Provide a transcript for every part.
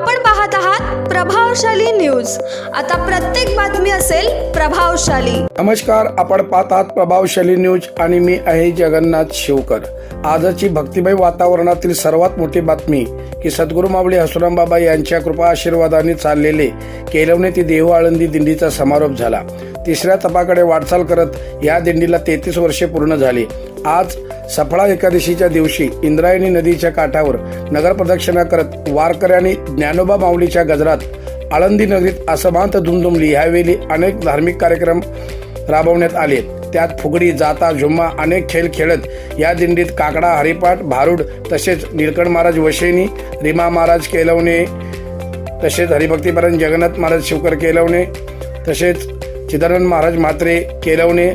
आपण पाहत आहात प्रभावशाली न्यूज. आता प्रत्येक बातमी असेल प्रभावशाली. नमस्कार आपण पाहत आहात प्रभावशाली न्यूज आणि मी आहे जगन्नाथ शिवकर. आजची भक्तिमय वातावरणातील सर्वात मोठी बातमी की सद्गुरू मावळी हसुराम बाबा यांच्या कृपा आशीर्वादाने चाललेले केलवणे ते देहू आळंदी दिंडीचा समारोप झाला. तिसऱ्या तपाकडे वाटचाल करत या दिंडीला तेहतीस वर्षे पूर्ण झाली. आज सफळा एकादशीच्या दिवशी इंद्रायणी नदीच्या काठावर नगर प्रदक्षिणा करत वारकऱ्यांनी ज्ञानोबा माऊलीच्या गजरात आळंदी नगरीत असमांत धुमधुमली ह्यावेळी अनेक धार्मिक कार्यक्रम राबवण्यात आले. त्यात फुगडी जाता झुम्मा अनेक खेळ खेळत या दिंडीत काकडा हरिपाठ भारूड तसेच निळकंठ महाराज वशेनी रिमा महाराज केलवणे तसेच हरिभक्तीपरण जगन्नाथ महाराज शिवकर केलवणे तसेच चिदानंद महाराज म्हात्रे केलवणे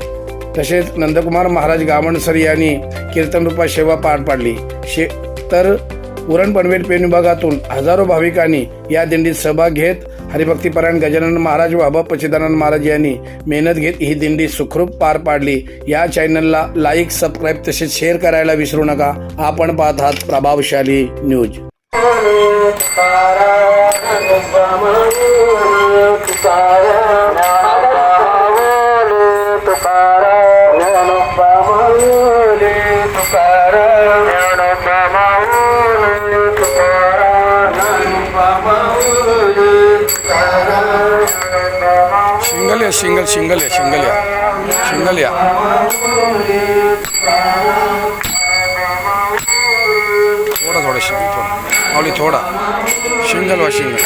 तसेच नंदकुमार महाराज गावणसर यांनी कीर्तनरूपा सेवा पार पाडली. शे तर उरण पनवेल पेन विभागातून हजारो भाविकांनी या दिंडीत सहभाग घेत हरिभक्तीपरायण गजानन महाराज व अभप पचिदानंद महाराज यांनी मेहनत घेत ही दिंडी सुखरूप पार पाडली. या चॅनलला लाईक सबस्क्राईब तसेच शेअर करायला विसरू नका. आपण पाहत आहात प्रभावशाली न्यूज. शिंगल या शिंगल शिंगल या शिंगल या शिंगल या थोडा थोडा शिंगल थोडा माऊली थोडा शिंगल वा शिंगल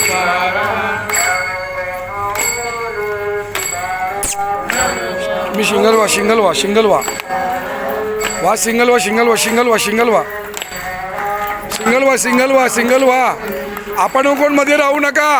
मी शिंगल वा शिंगल वा शिंगल वा वा सिंगल वा सिंगल वा सिंगल वा सिंगल वा. सिंगल वा सिंगल वा सिंगल वा. आपण कोणमध्ये राहू नका.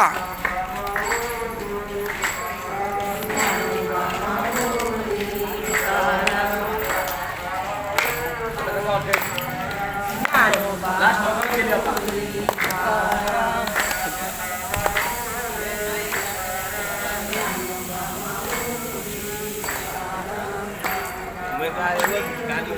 Obrigado.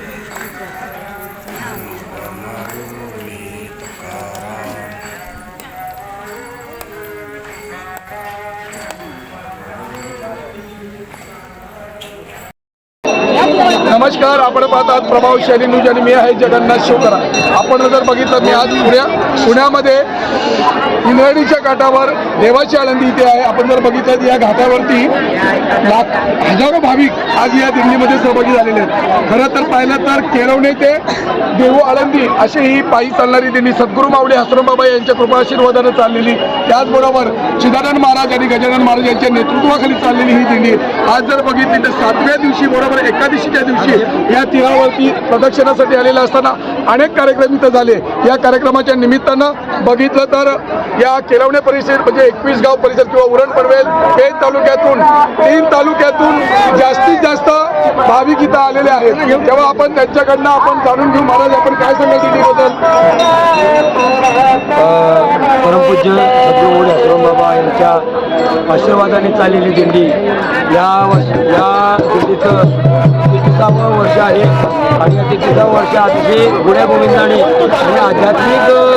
नमस्कार आपण पाहतात प्रभावशाली न्यूज आणि मी आहे जगन्नाथ शोकरा आपण जर बघितलं मी आज पुण्या पुण्यामध्ये इंद्रायणीच्या काठावर देवाची आळंदी इथे आहे. आपण जर बघितलं या घाटावरती लाख हजारो भाविक आज या दिंडीमध्ये सहभागी झालेले आहेत. खरं तर पाहिलं तर केरवणे ते देहू आळंदी अशी ही पायी चालणारी दिंडी सद्गुरू मावळे हसरम बाबा यांच्या कृपाशीर्वादानं चाललेली. त्याचबरोबर चिदानंद महाराज आणि गजानन महाराज यांच्या नेतृत्वाखाली चाललेली ही दिंडी आज जर बघितली तर सातव्या दिवशी बरोबर एकादशीच्या दिवशी या तीरावरती प्रदक्षिणासाठी आलेला असताना अनेक कार्यक्रम इथं झाले. या कार्यक्रमाच्या निमित्तानं बघितलं तर या केलवणे परिसर म्हणजे एकवीस गाव परिसर किंवा उरण पनवेल पेण तालुक्यातून तीन तालुक्यातून जास्तीत जास्त भाविक इथं आलेले आहेत. तेव्हा आपण त्यांच्याकडनं आपण जाणून घेऊ. महाराज आपण काय सांगायचं दिंडीबद्दल परमपूज्य सद्गुरू बाबा यांच्या आशीर्वादाने चाललेली दिंडी या वर्ष या दिंडीचं तिसावं वर्ष आहे. आणि या वर्ष अतिशय गुण्यागोविंदाने आणि आध्यात्मिक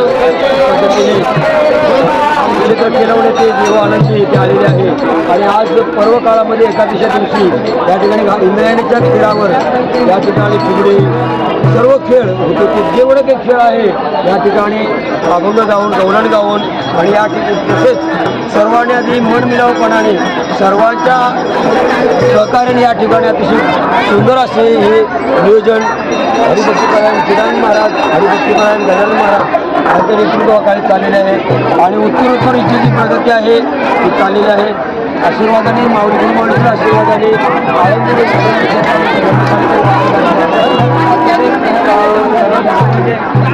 क्षेत्र केलवणे ते देव आनंदी येथे आलेले आहे. आणि आज पर्व काळामध्ये एकादशा दिवशी या ठिकाणी इंद्रायणीच्या खेळावर या ठिकाणी फुगडी सर्व खेळ होते ते जेवढे काही खेळ आहे या ठिकाणी अभंग गाऊन गवळण गाऊन आणि या ठिकाणी तसेच सर्वांनी आधी मनमिलावपणाने सर्वांच्या सहकार्याने या ठिकाणी अतिशय सुंदर असे हे नियोजन हरिभक्तीपरायण किरण महाराज हरिभक्तीपरायण गजानन महाराज यांच्या नेतृत्वाखाली चाललेले आहे. आणि उत्तरोत्तर इथे जी प्रगती आहे ती चाललेली आहे. आशीर्वादाने माऊली गुरुमाऊलीच्या आशीर्वादाने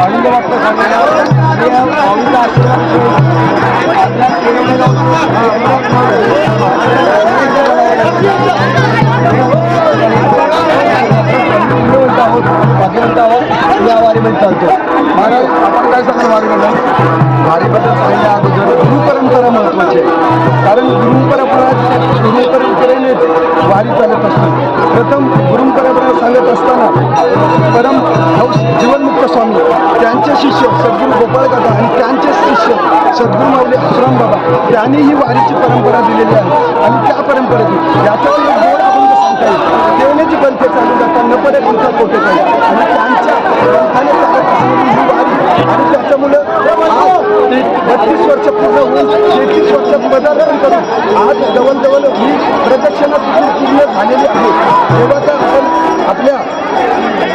आनंद आनंद सांगायला माऊलीचा आशीर्वाद वारीमध्ये चालतो महाराज आपण काय सांगाल वारीबद्दल वारीबद्दल सांगण्या अगोदर गुरु परंपरा महत्वाची आहे. कारण गुरु परंपरा गुरु परंपरेनेच वारी चालत असते. प्रथम गुरु परंपरा सांगत असताना परम हौस जीवनमुक्त स्वामी त्यांचे शिष्य सद्गुरू गोपाळकाका आणि त्यांचे शिष्य सद्गुरू माऊली आश्रम बाबा त्यांनी ही वारीची परंपरा दिलेली आहे. आणि त्या परंपरा तेहतीस वर्ष पदार्पण करून आज जवळजवळ ही प्रदक्षिणा पूर्ण झालेली आहे तेव्हा तर आपण आपल्या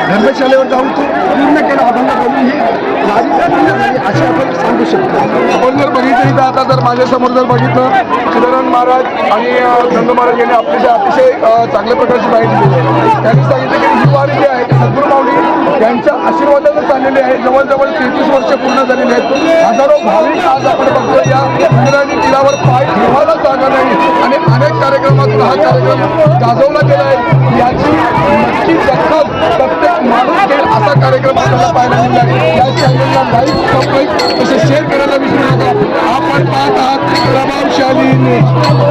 धर्मशालेवर जाऊन तो पूर्ण केला अभंग बोलून ही वारी झाली असे आपण सांगू शकतो आपण जर बघितलं इथं आता जर माझ्यासमोर जर बघितलं चिदरन महाराज आणि अ, महाराज यांनी आपल्याला अतिशय चांगल्या प्रकारची माहिती दिली त्यांनी सांगितलं की ही वारी जी आहे ती सद्गुरू माऊली यांच्या आशीर्वादानं चाललेली आहे. जवळजवळ तेहतीस वर्ष पूर्ण झालेली आहेत. हजारो भाविक आज आपण बघतो या इंद्रायणी तीरावर पाय ठेवायला जागा नाही. आणि अनेक कार्यक्रमातून हा कार्यक्रम गाजवला गेला आहे. याची नक्की दखल प्रत्येक माणूस घेईल असा कार्यक्रम आपल्याला पाहायला मिळाला आहे. या चॅनलला लाईक सबस्क्राईब तसेच शेअर करायला विसरू नका. आपण पाहत आहात प्रभावशाली न्यूज